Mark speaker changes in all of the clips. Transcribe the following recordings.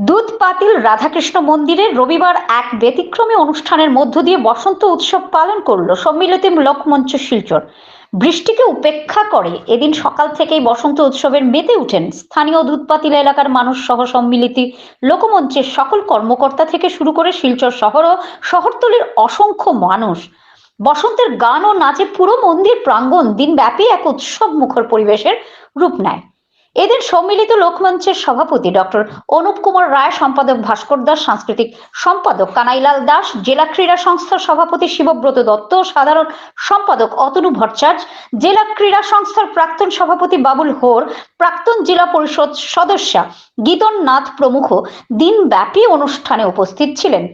Speaker 1: দুধ পাতিল রাধাকৃষ্ণ মন্দিরে রবিবার এক ব্যতিক্রমী অনুষ্ঠানের মধ্য দিয়ে বসন্ত উৎসব পালন করল সম্মিলিত লোকমঞ্চ শিলচর। বৃষ্টিকে উপেক্ষা করে এদিন সকাল থেকেই বসন্ত উৎসবের মেতে উঠেন স্থানীয় দুধপাতিল এলাকার মানুষ সহ সম্মিলিত লোকমঞ্চের সকল কর্মকর্তা থেকে শুরু করে শিলচর শহর ও শহরতলির অসংখ্য মানুষ। বসন্তের গান ও নাচে পুরো মন্দির প্রাঙ্গণ দিনব্যাপী এক উৎসব মুখর পরিবেশের রূপ নেয়। এদের সম্মিলিত লোকমঞ্চের সভাপতি ডক্টর অনুপ কুমার রায়, সম্পাদক ভাস্কর দাস, সাংস্কৃতিক সম্পাদক কানাইলাল দাস, জেলা ক্রীড়া সংস্থার সভাপতি শিবব্রত দত্ত, সাধারণ সম্পাদক অতনু ভট্টাচার্য, জেলা ক্রীড়া সংস্থার প্রাক্তন সভাপতি বাবুল হোর, প্রাক্তন জেলা পরিষদ সদস্যা গীতন নাথ প্রমুখ দিনব্যাপী অনুষ্ঠানে উপস্থিত ছিলেন।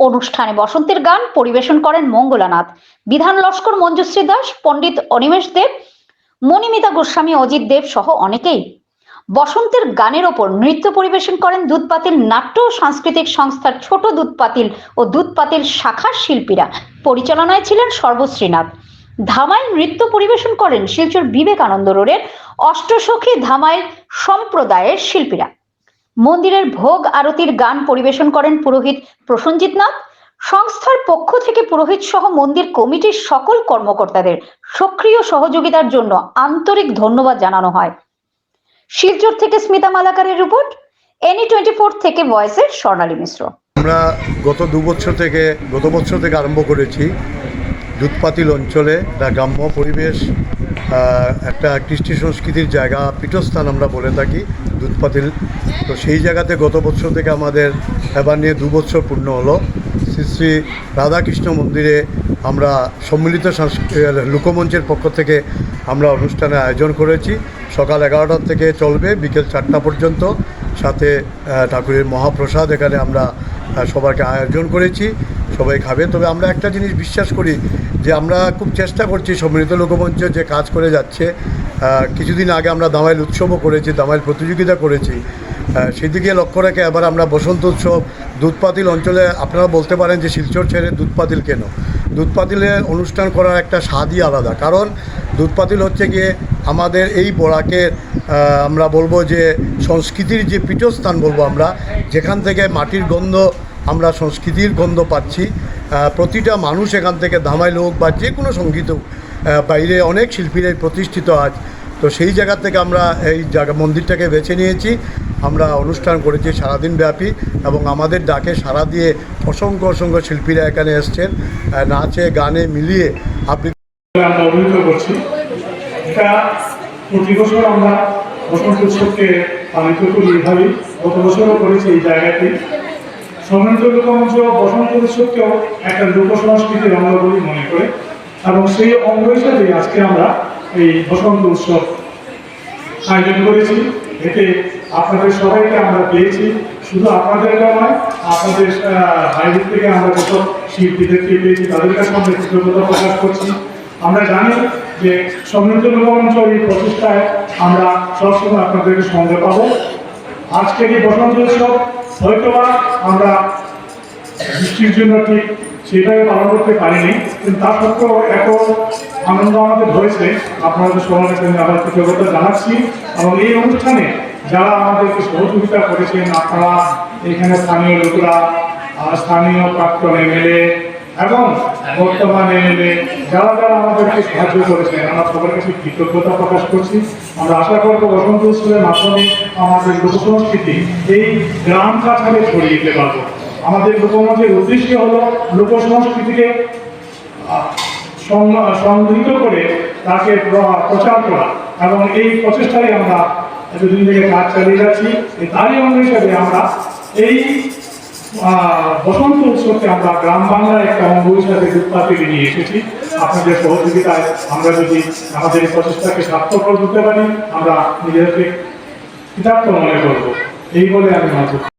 Speaker 1: অনুষ্ঠানে বসন্তের গান পরিবেশন করেন মঙ্গলানাথ। বিধান লস্কর মঞ্জুশ্রী দাস, পণ্ডিত অনিমেষ দেব মণিমিতা গোস্বামী, অজিত দেব সহ অনেকেই বসন্তের গানের ওপর নৃত্য পরিবেশন করেন দুধপাতিল নাট্য সাংস্কৃতিক সংস্থার ছোট দুধপাতিল ও দুধপাতিল শাখার শিল্পীরা। পরিচালনায় ছিলেন সর্বশ্রীনাথ। ধামাইল নৃত্য পরিবেশন করেন শিলচর বিবেকানন্দ রোডের অষ্টসখী ধামাইল সম্প্রদায়ের শিল্পীরা। মন্দিরের ভোগ আরতির গান পরিবেশন করেন পুরোহিত প্রসঞ্জিৎ নাথ। সংস্থার পক্ষ থেকে পুরোহিত সহ মন্দির কমিটির সকল কর্মকর্তাদের সক্রিয় সহযোগিতার জন্য আন্তরিক ধন্যবাদ জানানো হয়। শিলচর থেকে স্মিতা মালাকারের রিপোর্ট এনি টোয়েন্টি ফোর থেকে ভয়েসের স্বর্ণালী মিশ্র।
Speaker 2: আমরা গত দু বছর থেকে, গত বছর থেকে আরম্ভ করেছি দুধপাতিল অঞ্চলে একটা গ্রাম্য পরিবেশ একটা কৃষ্টি সংস্কৃতির জায়গা, পীঠস্থান আমরা বলে থাকি দুধপাতিল। তো সেই জায়গাতে গত বছর থেকে আমাদের এবার নিয়ে দু বছর পূর্ণ হলো। শ্রী শ্রী রাধাকৃষ্ণ মন্দিরে আমরা সম্মিলিত লোকমঞ্চের পক্ষ থেকে আমরা অনুষ্ঠানের আয়োজন করেছি। সকাল এগারোটার থেকে চলবে, বিকেল চারটা পর্যন্ত। সাথে ঠাকুরের মহাপ্রসাদ এখানে আমরা সবাইকে আয়োজন করেছি। সবাই খাবে। তবে আমরা একটা জিনিস বিশ্বাস করি যে আমরা খুব চেষ্টা করছি সম্মিলিত লোকমঞ্চ যে কাজ করে যাচ্ছে। কিছুদিন আগে আমরা দামাইল উৎসবও করেছি, দামাইল প্রতিযোগিতা করেছি। সেদিকে লক্ষ্য রেখে এবার আমরা বসন্ত উৎসব, দুধপাতিল অঞ্চলে আপনারা বলতে পারেন যে শিলচর ছেড়ে দুধপাতিল কেন? দুধপাতিলের অনুষ্ঠান করার একটা স্বাদই আলাদা। কারণ দুধপাতিল হচ্ছে গিয়ে আমাদের এই বরাকের আমরা বলব যে সংস্কৃতির যে পীঠস্থান বলব আমরা, যেখান থেকে মাটির গন্ধ আমরা সংস্কৃতির গন্ধ পাচ্ছি। প্রতিটা মানুষ এখান থেকে ধামাইল হোক বা যে কোনো সংগীত হোক বাইরে অনেক শিল্পীরাই প্রতিষ্ঠিত আজ। তো সেই জায়গা থেকে আমরা এই জায়গা, মন্দিরটাকে বেছে নিয়েছি। আমরা অনুষ্ঠান করেছি সারাদিন ব্যাপী এবং আমাদের ডাকে সাড়া দিয়ে অসংখ্য অসংখ্য শিল্পীরা এখানে এসছেন। নাচে, গানে মিলিয়ে আপনি
Speaker 3: আমরা অভিহিত করছি। এটা প্রতি বছর আমরা বসন্ত উৎসবকে পালিত করি এইভাবেই গত বছরও করেছি এই জায়গাতে সমৃদ্ধ বসন্ত উৎসবকেও একটা লোক সংস্কৃতির অঙ্গ বলে মনে করে। এবং সেই অঙ্গ হিসাবে আজকে আমরা এই বসন্ত উৎসব আয়োজন করেছি। এতে আপনাদের সবাইকে আমরা পেয়েছি। শুধু আপনাদেরকে নয় আপনাদের আহ, বাইরের থেকে আমরা যত শিল্পীদেরকে পেয়েছি তাদের কাছে আমরা কৃতজ্ঞতা প্রকাশ করছি। আমরা জানি যে সমৃদ্ধ লোকমঞ্চ এই প্রচেষ্টায় আমরা সবসময় আপনাদেরকে সঙ্গে পাবো। আজকের এই বসন্ত উৎসব হয়তোবা আমরা বৃষ্টির জন্য ঠিক সেটাই পালন করতে পারিনি কিন্তু তা সত্ত্বেও এত আনন্দ আমাদের হয়েছে। আপনাদের সবার জন্য আবার কৃতজ্ঞতা জানাচ্ছি। এবং এই অনুষ্ঠানে যারা আমাদেরকে সহযোগিতা করেছেন, আপনারা এখানে স্থানীয় লোকরা স্থানীয় প্রাক্তন এমএলএ এবং বর্তমান এমএলএ, যারা যারা আমাদেরকে সাহায্য করেছেন, আমরা সবার কাছে কৃতজ্ঞতা প্রকাশ করছি। আমরা আশা করব বসন্ত উৎসবের মাধ্যমে আমাদের লোক সংস্কৃতি এই গ্রাম কাছাড়ে ছড়িয়ে দিতে পারব। আমাদের লোকমঞ্চের উদ্দেশ্য হলো লোক সংস্কৃতিকে সংগৃহীত করে তাকে প্রচার করা। এবং এই প্রচেষ্টায় আমরা এতদিন থেকে কাজ চালিয়ে যাচ্ছি। তারই অঙ্গ হিসাবে আমরা এই বসন্ত উৎসবকে আমরা গ্রাম বাংলার একটা অঙ্গ হিসাবে উৎপাদিত নিয়ে এসেছি। আপনাদের সহযোগিতায় আমরা যদি আমাদের এই প্রচেষ্টাকে সার্থক করতে পারি, আমরা নিজেদেরকে কৃতার্থ মনে করব। এই বলে আমি মাঝে